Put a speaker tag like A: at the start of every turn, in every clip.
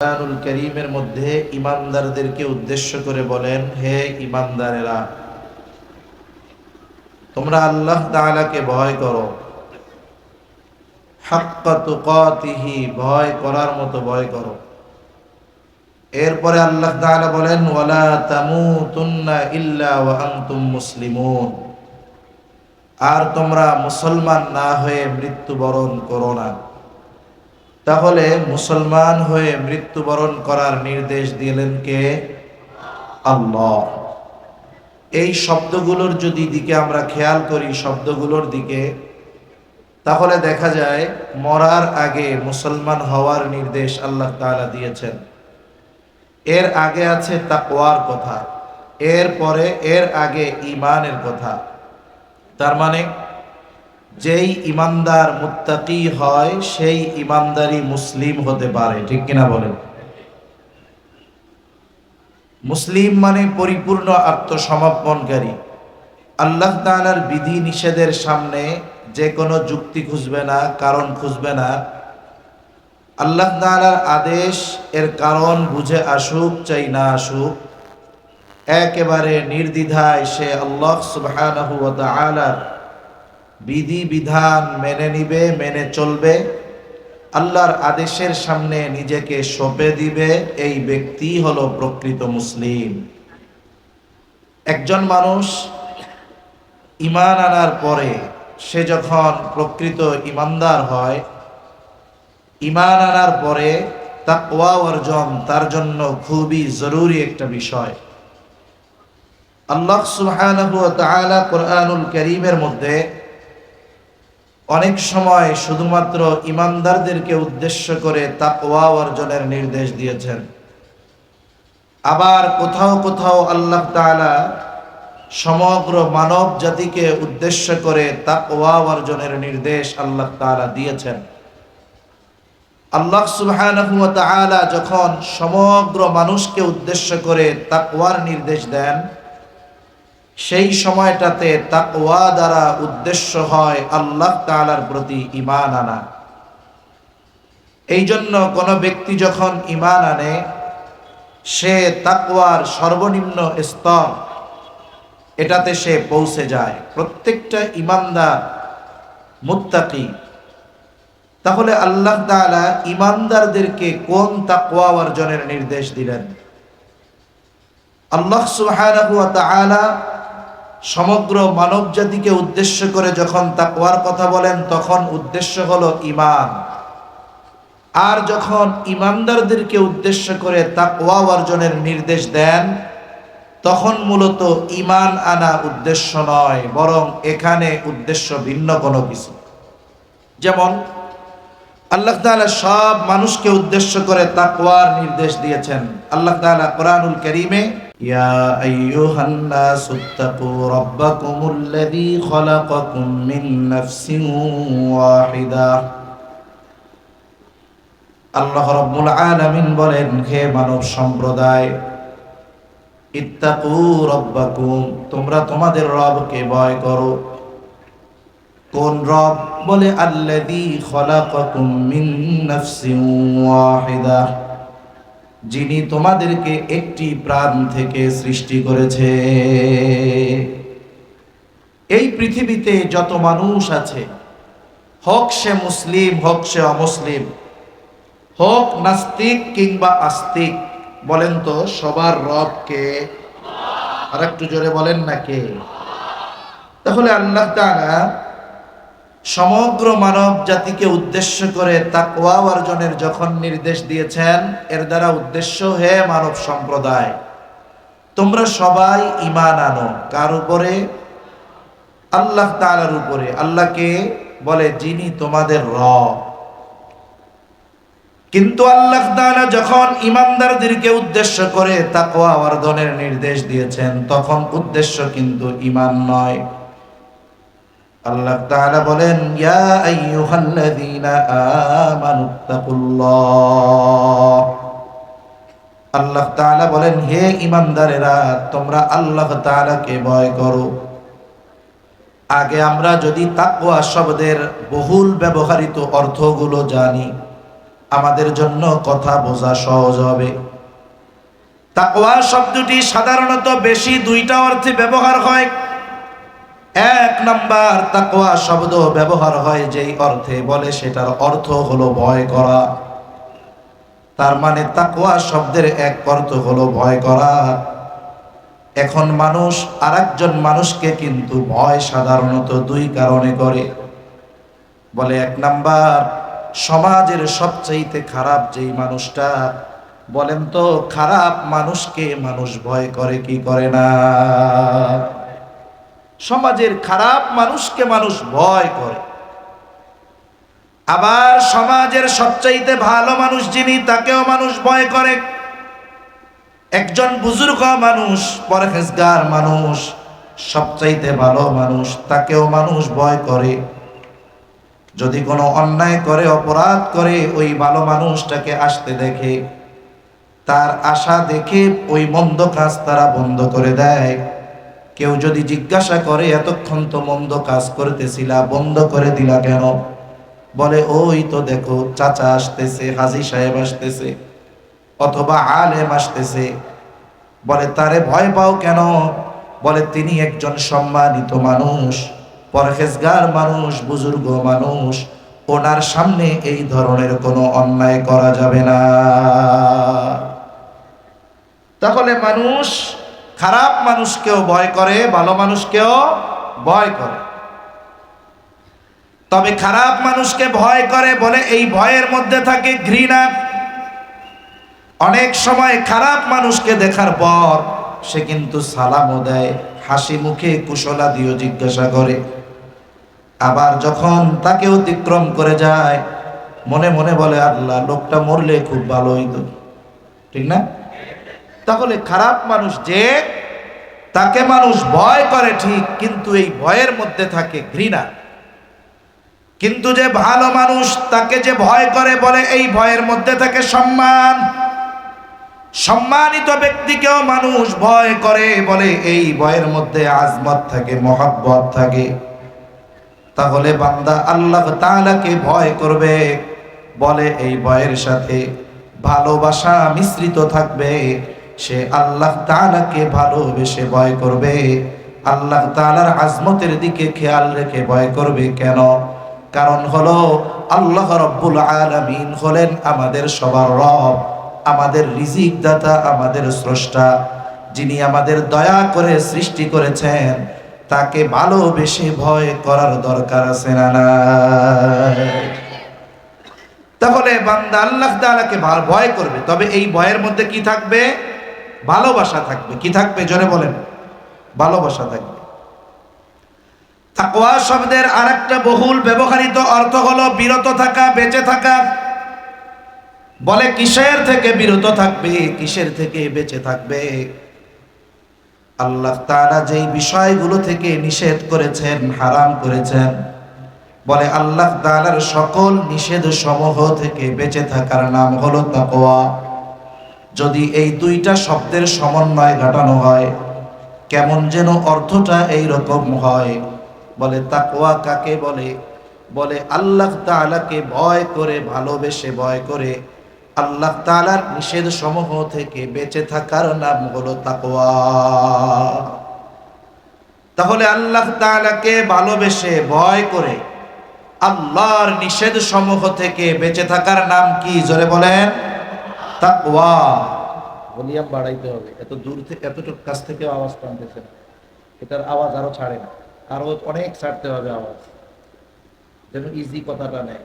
A: কোরআনুল করিমের মধ্যে ইমানদারদেরকে উদ্দেশ্য করে বলেন, হে ইমানদারেরা, তোমরা আল্লাহ তাআলাকে ভয় করো। ভয় করার মতো ভয় করো। এরপরে আল্লাহ তাআলা বলেন, ওয়ালা তামুতুন্না ইল্লা ওয়া আনতুম মুসলিমুন। আর তোমরা মুসলমান না হয়ে মৃত্যুবরণ করো না। তাহলে মুসলমান হয়ে মৃত্যুবরণ করার নির্দেশ দিলেন কে? আল্লাহ। এই শব্দগুলোর যদি দিকে আমরা খেয়াল করি শব্দগুলোর দিকে, তাহলে দেখা যায় মরার আগে মুসলমান হওয়ার নির্দেশ আল্লাহ তাআলা দিয়েছেন। এর আগে আছে তাকওয়ার কথা এর পরে এর আগে ইমানের কথা। তার মানে যেই ইমানদার মুত্তাকি হয়, সেই ইমানদারি মুসলিম হতে পারে। ঠিক কিনা বলেন? মুসলিম মানে পরিপূর্ণ আত্মসমর্পণকারী। আল্লাহ তাআলার বিধি নিষেধের সামনে যে কোনো যুক্তি খুঁজবে না, কারণ খুঁজবে না। আল্লাহ তাআলার আদেশ, এর কারণ বুঝে আসুক, চাই না আসুক। একেবারে নির্দ্বিধায় সে আল্লাহ তাআলার বিধি বিধান মেনে নিবে, মেনে চলবে। আল্লাহর আদেশের সামনে নিজেকে সঁপে দিবে, এই ব্যক্তি হলো প্রকৃত মুসলিম। একজন মানুষ ইমান আনার পরে সে যখন প্রকৃত ইমানদার হয় ইমান আনার পরে তা তাকওয়া অর্জন তার জন্য খুবই জরুরি একটা বিষয়। আল্লাহ সুবহানাহু ওয়া মধ্যে অনেক সময় শুধুমাত্র ইমানদারদেরকে উদ্দেশ্য করে তাকওয়া অর্জনের নির্দেশ দিয়েছেন। আবার কোথাও কোথাও আল্লাহ তাআলা সমগ্র মানব জাতিকে উদ্দেশ্য করে তাকওয়া অর্জনের নির্দেশ আল্লাহ তাআলা দিয়েছেন। আল্লাহ ওয়া তাআলা যখন সমগ্র মানুষকে উদ্দেশ্য করে তাকওয়ার নির্দেশ দেন সেই সময়টাতে তাকওয়া দ্বারা উদ্দেশ্য হয় আল্লাহ তাআলার প্রতি ঈমান আনা। এই জন্য কোনো ব্যক্তি যখন ঈমান আনে, সে তাকওয়ার সর্বনিম্ন স্তর এটাতে সে পৌঁছে যায়। প্রত্যেকটা ইমানদার মুত্তাকি। তাহলে আল্লাহ তাআলা ইমানদারদেরকে কোন তাকওয়া অর্জনের নির্দেশ দিলেন? আল্লাহ তাআলা সমগ্র মানব জাতিকে উদ্দেশ্য করে যখন তাকওয়ার কথা বলেন, তখন উদ্দেশ্য হলো ইমান আর যখন ইমানদারদেরকে উদ্দেশ্য করে তাকওয়া অর্জনের নির্দেশ দেন, তখন মূলত ইমান আনা উদ্দেশ্য নয়, বরং এখানে উদ্দেশ্য ভিন্ন কোনো কিছু। যেমন, আল্লাহ তাআলা সব মানুষকে উদ্দেশ্য করে তাকওয়ার নির্দেশ দিয়েছেন। আল্লাহ তাআলা কোরআনুল কারীমে ইয়া আইয়ুহান নাস ইত্তাকু রাব্বাকুমুল্লাযী খলাকাকুম মিন নাফসিন ওয়াহিদা আল্লাহ রাব্বুল আলামিন বলেন, হে মানব সম্প্রদায়, ইত্তাকু রাব্বাকুম, তোমরা তোমাদের রবকে ভয় করো। কোন রব? বলে, আল্লাযী খলাকাকুম মিন নাফসিন ওয়াহিদা। যিনি তোমাদেরকে একটি প্রাণ থেকে সৃষ্টি করেছে। এই পৃথিবীতে যত মানুষ আছে, হোক সে মুসলিম, হোক সে অমুসলিম, হোক নাস্তিক কিংবা আস্তিক, বলেন তো সবার রবকে আর একটু জোরে বলেন না কে? তাহলে আল্লাহ তাআলা সমগ্র মানব জাতিকে উদ্দেশ্য করে তাকওয়া অর্জনের যখন নির্দেশ দিয়েছেন, এর দ্বারা উদ্দেশ্য হে মানব সম্প্রদায়, তোমরা সবাই ইমান আনো। কার উপরে? আল্লাহ তাআলার উপরে। আল্লাহকে বলে, যিনি তোমাদের রব। কিন্তু আল্লাহ তাআলা যখন ইমানদারদেরকে উদ্দেশ্য করে তাকওয়া অর্জনের নির্দেশ দিয়েছেন, তখন উদ্দেশ্য কিন্তু ইমান নয়। আল্লাহ তাআলা বলেন, ইয়া আইয়ুহাল্লাযীনা আমানুত্তাকুল্লাহ আল্লাহ তাআলা বলেন, হে তোমরা আল্লাহ তাআলাকে ভয় করো। আগে আমরা যদি তাকওয়া শব্দের বহুল ব্যবহৃত অর্থগুলো জানি, আমাদের জন্য কথা বোঝা সহজ হবে। তাকওয়া শব্দটি সাধারণত বেশি দুইটা অর্থে ব্যবহার হয়। এক নাম্বার তাকওয়া শব্দ ব্যবহার হয় যেই অর্থে বলে সেটার অর্থ হলো ভয় করা। তার মানে তাকওয়া শব্দের এক অর্থ হলো ভয় করা। এখন মানুষ, আরেকজন মানুষকে কিন্তু ভয় সাধারণত দুই কারণে করে। বলে এক নাম্বার, সমাজের সবচাইতে খারাপ যেই মানুষটা, বলেন তো, খারাপ মানুষকে মানুষ ভয় করে কি করে না? সমাজের খারাপ মানুষকে মানুষ ভয় করে। আবার সমাজের সবচাইতে ভালো মানুষ যিনি, তাকেও মানুষ ভয় করে। একজন বুজুর্গ মানুষ, পরহেজগার মানুষ, সবচাইতে ভালো মানুষ, তাকেও মানুষ ভয় করে। যদি কোনো অন্যায় করে, অপরাধ করে, ওই ভালো মানুষটাকে আসতে দেখে, তার আশা দেখে ওই মন্দ কাজ তারা বন্ধ করে দেয়। কেউ যদি জিজ্ঞাসা করে, এতক্ষণ তো মন্দ কাজ করতেছিলা, বন্ধ করে দিলা কেন? বলে, ওই তো দেখো, চাচা আসতেছে, হাজি সাহেব আসতেছে, অথবা আলেম আসতেছে। বলে, তারে ভয় পাও কেন? বলে, তিনি একজন সম্মানিত মানুষ, পরহেজগার মানুষ, বুজুর্গ মানুষ। ওনার সামনে এই ধরনের কোনো অন্যায় করা যাবে না। তাহলে মানুষ খারাপ মানুষকেও ভয় করে, ভালো মানুষকেও ভয় করে। তবে খারাপ মানুষকে ভয় করে বলে এই ভয়ের মধ্যে থাকে ঘৃণা। অনেক সময় খারাপ মানুষকে দেখার পর সে কিন্তু সালামও দেয়, হাসি মুখে কুশলা দিও জিজ্ঞাসা করে। আবার যখন তাকে অতিক্রম করে যায়, মনে মনে বলে, আল্লাহ, লোকটা মরলে খুব ভালো হইতো। ঠিক না? তাহলে খারাপ মানুষ যে, তাকে মানুষ ভয় করে ঠিক, কিন্তু এই ভয়ের মধ্যে থাকে ঘৃণা। কিন্তু যে ভালো মানুষ তাকে যে ভয় করে বলে, এই ভয়ের মধ্যে থাকে সম্মান। সম্মানিত ব্যক্তিকেও মানুষ ভয় করে বলে, এই ভয়ের মধ্যে আজমত থাকে, মহাব্বত থাকে। তাহলে বান্দা আল্লাহ তাআলাকে ভয় করবে, বলে এই ভয়ের সাথে ভালোবাসা মিশ্রিত থাকবে। সে আল্লাহ তাআলাকে ভালোবেসে ভয় করবে। আল্লাহ তাআলার আজমতের দিকে খেয়াল রেখে ভয় করবে কেন? কারণ হলো আল্লাহ রব্বুল আলামিন হলেন আমাদের সবার রব, আমাদের রিজিক দাতা আমাদের স্রষ্টা। যিনি আমাদের দয়া করে সৃষ্টি করেছেন, তাকে ভালোবেসে ভয় করার দরকার আছে না? তাহলে বান্দা আল্লাহ তাআলাকে ভা- ভয় করবে। তবে এই ভয়ের মধ্যে কি থাকবে? ভালোবাসা থাকবে। কি থাকবে? জোরে বলেন। ভালোবাসা থাকবে। তাকওয়া শব্দের আরেকটা বহুল ব্যবহৃত অর্থ হলো বিরত থাকা, বেঁচে থাকা। বলে কিসের থেকে বিরত থাকবে? কিসের থেকে বেঁচে থাকবে? আল্লাহ তাআলা যেই বিষয়গুলো থেকে নিষেধ করেছেন, হারাম করেছেন, বলে আল্লাহ তাআলার সকল নিষেধ সমূহ থেকে বেঁচে থাকার নাম হলো তাকওয়া। যদি এই দুইটা শব্দের সমন্বয় ঘটানো হয়, কেমন যেন অর্থটা এই রকম হয়। বলে, তাকওয়া কাকে বলে? বলে, আল্লাহ তাআলাকে ভয় করে, ভালোবেসে ভয় করে। আল্লাহ তাআলার নিষেধ সমূহ থেকে বেঁচে থাকার নাম হলো তাকওয়া। তাহলে আল্লাহ তাআলাকে ভালোবেসে ভয় করে, আল্লাহর নিষেধ সমূহ থেকে বেঁচে থাকার নাম কি? জোরে বলেন। তাকওয়া। ভলিউম বাড়াইতে হবে। এত দূর থেকে এতটুকু কাছ থেকে আওয়াজ টানতেছে এটার আওয়াজ আরও ছাড়ে না। আরও অনেক ছাড়তে হবে আওয়াজ। যেন ইজি কথাটা নেয়।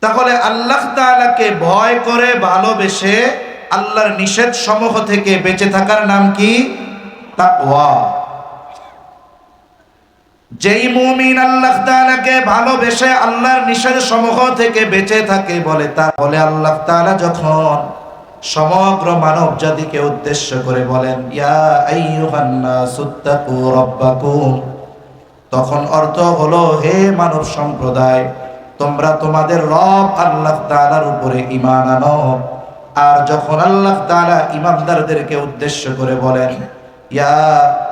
A: তাহলে আল্লাহ তাআলাকে ভয় করে ভালোবেসে আল্লাহর নিষেধ সমূহ থেকে বেঁচে থাকার নাম কি? তাকওয়া। যেই মুমিন আল্লাহ তাআলাকে ভালোবেসে আল্লাহর নিষেধ সমূহ থেকে বেঁচে থাকে বলে, তার বলে আল্লাহ তাআলা যখন সমগ্র মানব জাতিকে উদ্দেশ্য করে বলেন, ইয়া আইয়ুহান রাব্বাকুম তখন অর্থ হলো, হে মানব সম্প্রদায়, তোমরা তোমাদের রব আল্লাহ তাআলার উপরে ঈমান আনো। আর যখন আল্লাহ তাআলা ইমানদারদেরকে উদ্দেশ্য করে বলেন, ইয়া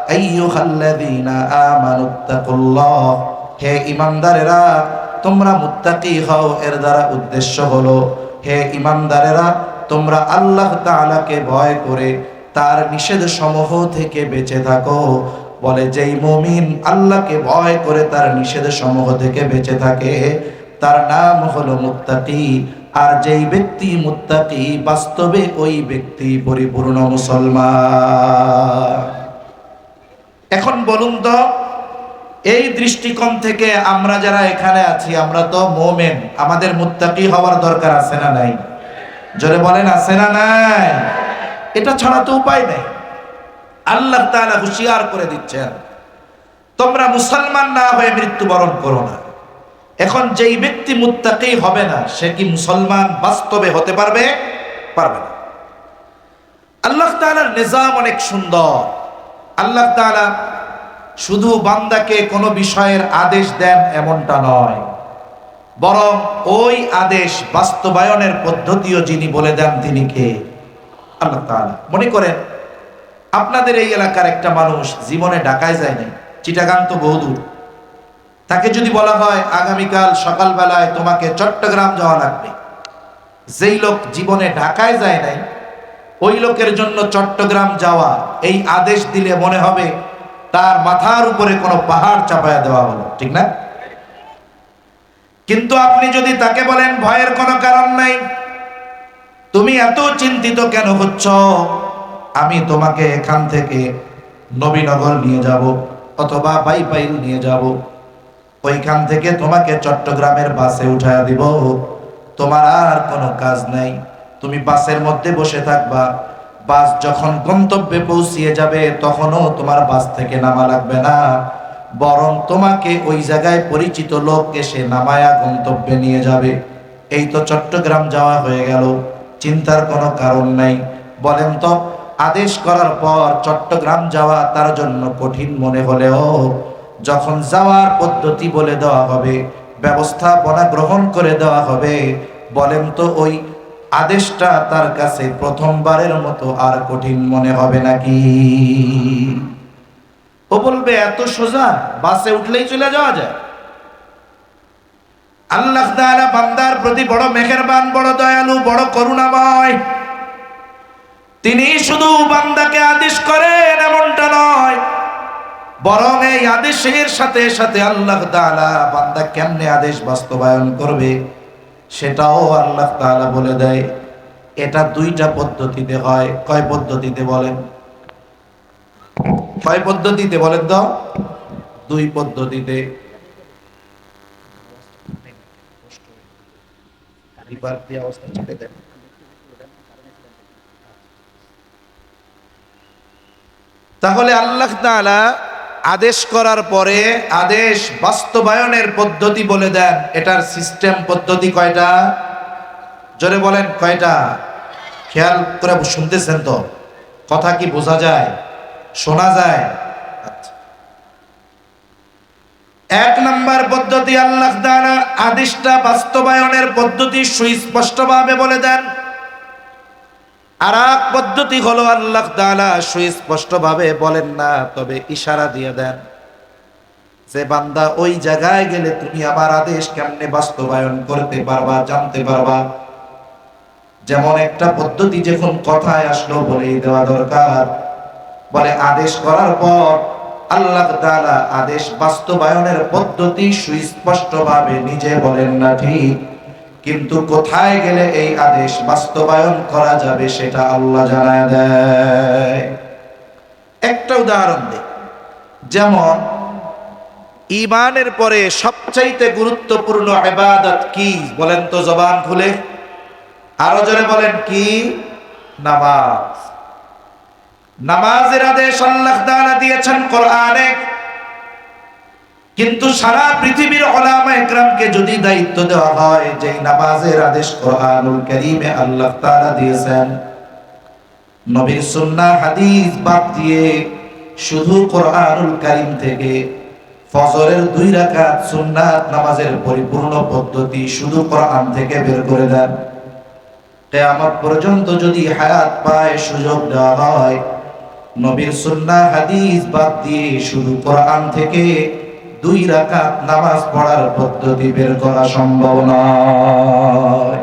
A: আইয়ুহাল্লাযীনা আমানুত্তাকুল্লাহ। হে ইমানদারেরা তোমরা মুত্তাকি হও, এর দ্বারা উদ্দেশ্য হলো, হে ইমানদারেরা তোমরা আল্লাহ তাআলাকে ভয় করে, তার নিষেধ সমূহ থেকে বেঁচে থাকো। বলে, যেই মুমিন আল্লাহকে ভয় করে, তার নিষেধ সমূহ থেকে বেঁচে থাকে, তার নাম হলো মুত্তাকি। আর যেই ব্যক্তি মুত্তাকি, বাস্তবে ওই ব্যক্তি পরিপূর্ণ মুসলমান। এখন বলুন তো, এই দৃষ্টিকোণ থেকে আমরা যারা এখানে আছি, আমরা তো মোমেন, আমাদের মুত্তাকি হওয়ার দরকার আছে না নাই? জোরে বলেন, আছে না নাই? এটা ছাড়া তো উপায় নেই। আল্লাহ তাআলা হুঁশিয়ার করে দিচ্ছেন, তোমরা মুসলমান না হয়ে মৃত্যুবরণ করো না। এখন যেই ব্যক্তি মুত্তাকি হবে না, সে কি মুসলমান বাস্তবে হতে পারবে? পারবে না। আল্লাহ তাআলার নিজাম অনেক সুন্দর। আল্লাহ তাআলা শুধু বান্দাকে কোনো বিষয়ের আদেশ দেন এমনটা নয়। বরং ওই আদেশ বাস্তবায়নের পদ্ধতিও যিনি বলে দেন তিনি কে? আল্লাহ তাআলা। মনে করেন, আপনাদের এই এলাকার একটা মানুষ জীবনে ঢাকায় যায় নাই, চিটাগাং তো বহুদূর তাকে যদি বলা হয়, আগামীকাল সকালবেলায় তোমাকে চট্টগ্রাম যাওয়া লাগবে। যেই লোক জীবনে ঢাকায় যায় নাই ওই লোকের জন্য চট্টগ্রাম যাওয়া, এই আদেশ দিলে মনে হবে তার মাথার উপরে কোনো পাহাড় চাপায়া দেওয়া হলো, ঠিক না? কিন্তু আপনি যদি তাকে বলেন ভয়ের কোনো কারণ নাই, তুমি এত চিন্তিত কেন হচ্ছ? আমি তোমাকে এখান থেকে নবীনগর নিয়ে যাব অথবা বাইপাইল নিয়ে যাব। ওইখান থেকে তোমাকে চট্টগ্রামের বাসে উঠায়া দিব। তোমার আর কোনো কাজ নাই। তুমি বাসের মধ্যে বসে থাকবা। বাস যখন গন্তব্যে পৌঁছিয়ে যাবে, তখনও তোমার বাস থেকে নামা লাগবে না। বরং তোমাকে ওই জায়গায় পরিচিত লোক এসে নামায়া গন্তব্যে নিয়ে যাবে। এই তো চট্টগ্রাম যাওয়া হয়ে গেল। চিন্তার কোনো কারণ নাই। বলেন তো, আদেশ করার পর চট্টগ্রাম যাওয়া তার জন্য কঠিন মনে হলেও, যখন যাওয়ার পদ্ধতি বলে দেওয়া হবে, ব্যবস্থাপনা গ্রহণ করে দেওয়া হবে, বলেন তো ওই আদেশটা তার কাছে প্রথমবারের মতো আর কঠিন মনে হবে নাকি? ও বলবে, এত সোজা, বাসে উঠলেই চলে যাওয়া যায়। আল্লাহ তাআলা বান্দার প্রতি বড় মেহেরবান, বড় দয়ালু, বড় করুণাময়। তিনি শুধু বান্দাকে আদেশ করেন, এমনটা নয়। বরং এই আদেশের সাথে সাথে আল্লাহ তাআলা বান্দা কেমনে আদেশ বাস্তবায়ন করবে? সেটাও আল্লাহ তাআলা বলে দেয়। এটা দুইটা পদ্ধতিতে হয়। কয় পদ্ধতিতে বলেন? কয় পদ্ধতিতে বলেন তো? দুই পদ্ধতিতে। অবস্থা তাহলে আল্লাহ তাআলা আদেশ করার পরে আদেশ বাস্তবায়নের পদ্ধতি বলে দেন। এটার সিস্টেম পদ্ধতি কয়টা? জোরে বলেন, কয়টা? খেয়াল করে শুনতেছেন তো? কথা কি বোঝা যায়? শোনা যায়? আচ্ছা। এক নম্বর পদ্ধতি, আল্লাহ আদেশটা বাস্তবায়নের পদ্ধতি সুস্পষ্টভাবে বলে দেন। আর এক পদ্ধতি হলো আল্লাহ তাআলা সুস্পষ্টভাবে বলেন না, তবে ইশারা দিয়ে দেন যে বান্দা ওই জায়গায় গেলে তুমি আমার আদেশ কেমনে বাস্তবায়ন করতে পারবা, জানতে পারবা। যেমন একটা পদ্ধতি যখন কথায় আসলো বলেই দেওয়া দরকার। বলে আদেশ করার পর আল্লাহ আদেশ বাস্তবায়নের পদ্ধতি সুস্পষ্টভাবে নিজে বলেন না, ঠিক? কিন্তু কোথায় গেলে এই আদেশ বাস্তবায়ন করা যাবে সেটা আল্লাহ জানায় দেয়। একটা উদাহরণ দিই। যেমন ইমানের পরে সবচাইতে গুরুত্বপূর্ণ ইবাদত কি বলেন তো জবান খুলে। আরও জোরে বলেন কি? নামাজ। নামাজের আদেশ আল্লাহ দিয়েছেন কোরআনে। কিন্তু সারা পৃথিবীর ওলামা একরামকে যদি দায়িত্ব দেওয়া হয় যে নামাজের আদেশ কোরআনুল কারীমে আল্লাহ তাআলা দিয়েছেন, নবীর সুন্নাহ হাদিস বাদ দিয়ে শুধু কোরআনুল কারীম থেকে ফজরের দুই রাকাত সুন্নাত নামাজের পরিপূর্ণ পদ্ধতি শুধু কোরআন থেকে বের করে দেন। কিয়ামত পর্যন্ত যদি হায়াত পায়, সুযোগ দেওয়া হয়, নবীর সুন্নাহ হাদিস বাদ দিয়ে শুধু কোরআন থেকে দুই রাকাত নামাজ পড়ার পদ্ধতি বের করা সম্ভব নয়।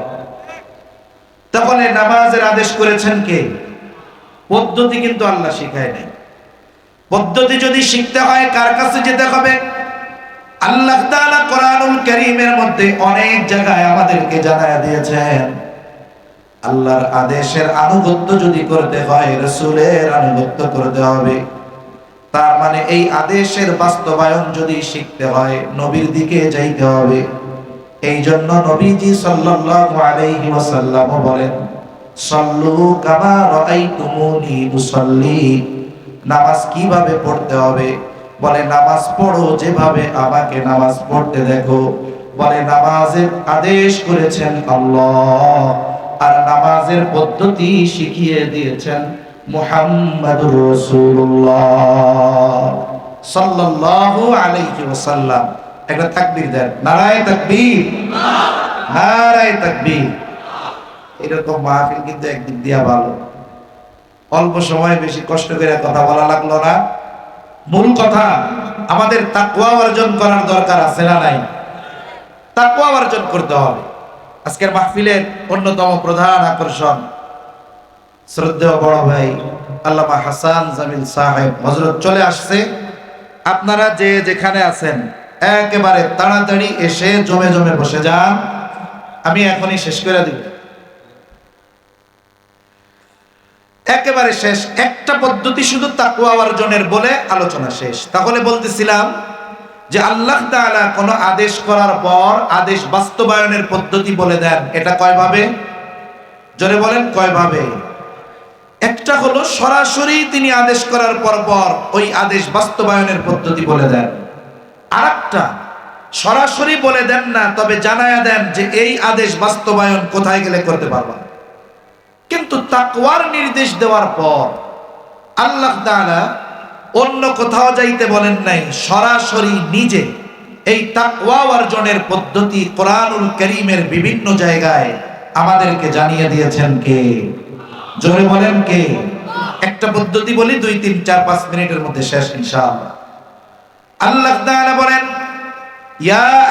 A: তাহলে নামাজের আদেশ করেছেন কে? পদ্ধতি কিন্তু আল্লাহ শিখায় নাই। পদ্ধতি যদি শিখতে হয়, কার কাছে যেতে হবে? আল্লাহ তাআলা কোরআনুল কারীমের মধ্যে অনেক জায়গায় আমাদেরকে জানায় দিয়েছেন। আল্লাহর আদেশের আনুগত্য যদি করতে হয়, রসুলের আনুগত্য করতে হবে। তার মানে এই আদেশের বাস্তবায়ন যদি শিখতে হয়, নবীর দিকে যাইতে হবে। এই জন্য নবীজি সাল্লাল্লাহু আলাইহি ওয়াসাল্লাম বলেন, সল্লু কামা রাআইতুমুনি উসাল্লি। নামাজ কীভাবে পড়তে হবে? বলে, নামাজ পড়ো যেভাবে আমাকে নামাজ পড়তে দেখো। বলে, নামাজের আদেশ করেছেন আল্লাহ, আর নামাজের পদ্ধতি শিখিয়ে দিয়েছেন মুহাম্মাদুর রাসূলুল্লাহ। সাল্লাল্লাহু আলাইহি ওয়াসাল্লাম। একটা তাকবীর দেন। নারায়ে তাকবীর। নারায়ে তাকবীর। এরকম মাহফিল কিন্তু একদিক দিয়া ভালো। অল্প সময় বেশি কষ্ট করে কথা বলা লাগল না। মূল কথা, আমাদের তাকওয়া অর্জন করার দরকার আছে না নাই? তাকওয়া অর্জন করতে হবে। আজকের মাহফিলের অন্যতম প্রধান আকর্ষণ শ্রদ্ধেয় বড় ভাই আল্লামা হাসান জামিল সাহেব হজরত চলে আসছে। আপনারা যে যেখানে আছেন, একেবারে তাড়াতাড়ি এসে জমে জমে বসে যান। আমি এখনই শেষ করে দিব। একেবারে শেষ, একটা পদ্ধতি শুধু তাকুয়া অর্জনের বলে আলোচনা শেষ। তাহলে বলতেছিলাম যে আল্লাহ তাআলা কোন আদেশ করার পর আদেশ বাস্তবায়নের পদ্ধতি বলে দেন। এটা কয়ভাবে? জোরে বলেন, কয়ভাবে? একটা হলো সরাসরি তিনি আদেশ করার পর পর ওই আদেশ বাস্তবায়নের পদ্ধতি বলে দেন। আরেকটা, সরাসরি বলে দেন না, তবে জানায়া দেন যে এই আদেশ বাস্তবায়ন কোথায় গেলে করতে পারবা কিন্তু তাকওয়ার নির্দেশ দেওয়ার পর আল্লাহ তাআলা অন্য কোথাও যাইতে বলেন নাই, সরাসরি নিজে এই তাকওয়া অর্জনের পদ্ধতি কোরআনুল করিমের বিভিন্ন জায়গায় আমাদেরকে জানিয়ে দিয়েছেন কে? জোরে বলেন কে? একটা পদ্ধতি বলি, দুই, তিন, চার, পাঁচ মিনিটের মধ্যে শেষ, ইনশাআল্লাহ। আল্লাহ বলেন, ইয়া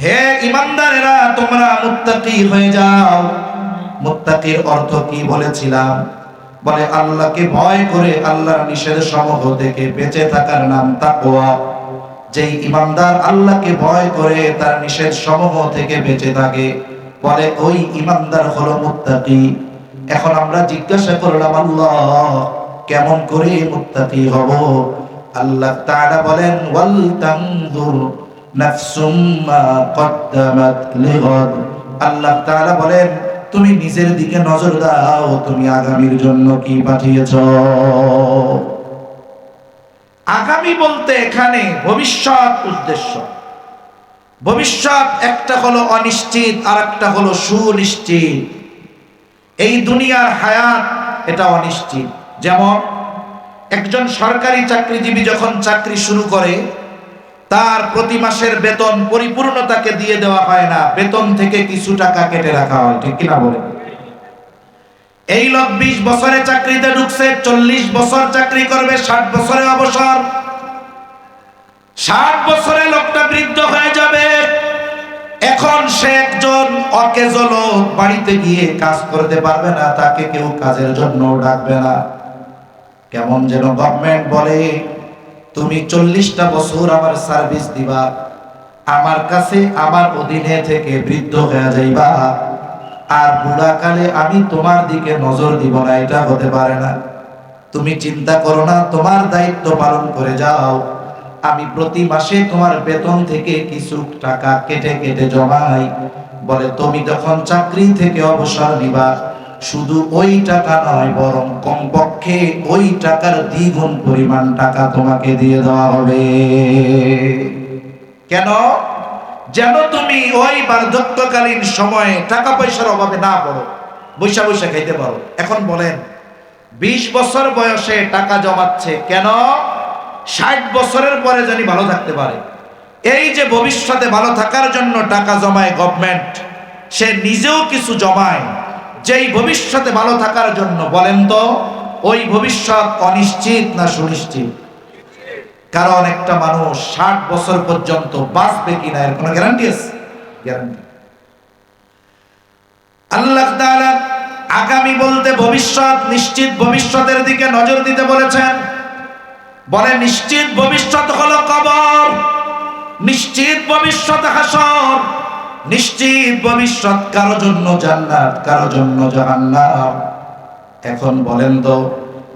A: হে তোমরা হয়ে যাও। অর্থ কি বলেছিলাম? বলে, আল্লাহকে ভয় করে আল্লাহর নিষেধ সমূহ থেকে বেঁচে থাকার নাম তাকওয়া। যেই ইমানদার আল্লাহকে ভয় করে, তার নিষেধ সমূহ থেকে বেঁচে থাকে। বলে, ওই ইমানদার হলো মুত্তাকি। এখন আমরা জিজ্ঞাসা করলাম, আল্লাহ, কেমন করে মুত্তাকি হব? আল্লাহ তাআলা বলেন, ওয়াল তানজুর নাফসুম মা কদ্দামাত লিগাদ। আল্লাহ তাআলা বলেন, তুমি নিজের দিকে নজর দাও, তুমি আগামীর জন্য কি পাঠিয়েছো? আগামী বলতে এখানে ভবিষ্যৎ উদ্দেশ্য। ভবিষ্যৎ একটা হলো অনিশ্চিত আর একটা হলো সুনিশ্চিত। এই দুনিয়ার হায়াত, এটা অনিশ্চিত। যেমন, একজন সরকারি চাকরিজীবী যখন চাকরি শুরু করে, তার প্রতি মাসের বেতন পরিপূর্ণতাকে দিয়ে দেওয়া হয় না। বেতন থেকে কিছু টাকা কেটে রাখা হয়, ঠিক কিনা বলে এই লোক বিশ বছরে চাকরিতে ঢুকছে, চল্লিশ বছর চাকরি করবে, ষাট বছরে অবসর। ষাট বছরে লোকটা বৃদ্ধ হয়ে যাবে। এখন সে একজন অকেজ লোক, বাড়িতে গিয়ে কাজ করতে পারবে না, তাকে কেউ কাজের জন্য ডাকবে না। কেমন যেন গভর্নমেন্ট বলে, তুমি চল্লিশটা বছর আমার সার্ভিস দিবা, আমার কাছে, আমার অধীনে থেকে বৃদ্ধ হয়ে যাইবা। আর বুড়াকালে আমি তোমার দিকে নজর দিব না, এটা হতে পারে না। তুমি চিন্তা করো না, তোমার দায়িত্ব পালন করে যাও। আমি প্রতি মাসে তোমার বেতন থেকে কিছু টাকা কেটে কেটে জমাই। বলে, তুমি যখন চাকরি থেকে অবসর নিবা, শুধু ওই টাকা নয়, বরং কমপক্ষে ওই টাকার দ্বিগুণ পরিমাণ টাকা তোমাকে দিয়ে দেওয়া হবে। কেন? যেন তুমি ওই বার্ধক্যকালীন সময়ে টাকা পয়সার অভাবে না পড়ো, বৈশা বৈশা খাইতে পারো। এখন বলেন, বিশ বছর বয়সে টাকা জমাচ্ছে কেন? ষাট বছরের পরে জানি ভালো থাকতে পারে। এই যে ভবিষ্যতে ভালো থাকার জন্য টাকা জমায় গভর্নমেন্ট সে নিজেও কিছু জমায়। যেই ভবিষ্যতে ভালো থাকার জন্য বলেন তো, ওই ভবিষ্যৎ অনিশ্চিত না সুনিশ্চিত? কারণ একটা মানুষ ষাট বছর পর্যন্ত বাঁচবে কিনা, এর কোনো গ্যারান্টি আছে? গ্যারান্টি আল্লাহ আগামী বলতে ভবিষ্যৎ, নিশ্চিত ভবিষ্যতের দিকে নজর দিতে বলেছেন। বলে, নিশ্চিত ভবিষ্যৎ হলো কবর, নিশ্চিত ভবিষ্যৎ হাসর, নিশ্চিত ভবিষ্যৎ কারও জন্য জান্নাত, কারও জন্য জাহান্নাম। এখন বলেন তো,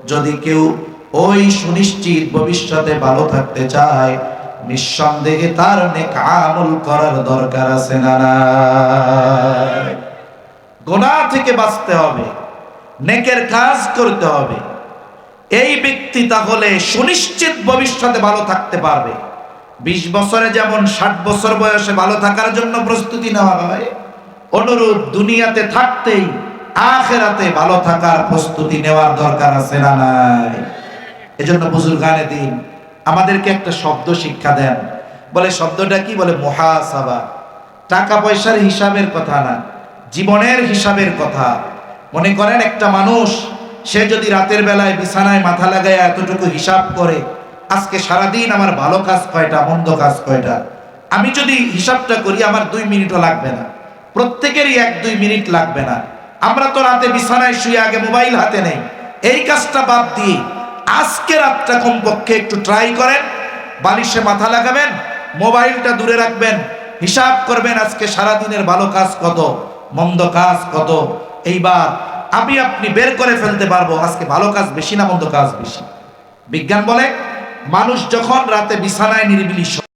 A: যদি কেউ ওই সুনিশ্চিত ভবিষ্যতে ভালো থাকতে চায়। নিঃসন্দেহে তার নেক আমল করার দরকার আছে না গোনা থেকে বাঁচতে হবে, নেকের কাজ করতে হবে। এই ব্যক্তি তাহলে সুনিশ্চিত ভবিষ্যতে ভালো থাকতে পারবে। বিশ বছরে যেমন ষাট বছর বয়সে ভালো থাকার জন্য প্রস্তুতি নেওয়া হয়, অনুরূপ দুনিয়াতে থাকতেই আখেরাতে ভালো থাকার প্রস্তুতি নেওয়ার দরকার আছে না নাই? এজন্য বুজুর্গানে দিন, আমাদেরকে একটা শব্দ শিক্ষা দেন। বলে শব্দটা কি? বলে মহাসাবা। টাকা পয়সার হিসাবের কথা না, জীবনের হিসাবের কথা। মনে করেন একটা মানুষ, সে যদি রাতের বেলায় বিছানায় মাথা লাগায় এতটুকু হিসাব করে, আজকে সারাদিন আমার ভালো কাজ কয়টা, মন্দ কাজ কয়টা? আমি যদি হিসাবটা করি, আমার দুই মিনিটও লাগবে না। প্রত্যেকেরই এক দুই মিনিট লাগবে না। আমরা তো রাতে বিছানায় শুয়ে আগে মোবাইল হাতে নেই। এই কাজটা বাদ দিয়ে আজকে রাতটা কমপক্ষে একটু ট্রাই করেন, বালিশে মাথা লাগাবেন, মোবাইলটা দূরে রাখবেন, হিসাব করবেন আজকে সারাদিনের ভালো কাজ কত, মন্দ কাজ কত। এইবার আমি আপনি বের করে ফেলতে পারব, আজকে ভালো কাজ বেশি না মন্দ কাজ বেশি। বিজ্ঞান বলে, মানুষ যখন রাতে বিছানায় নিরিবিলি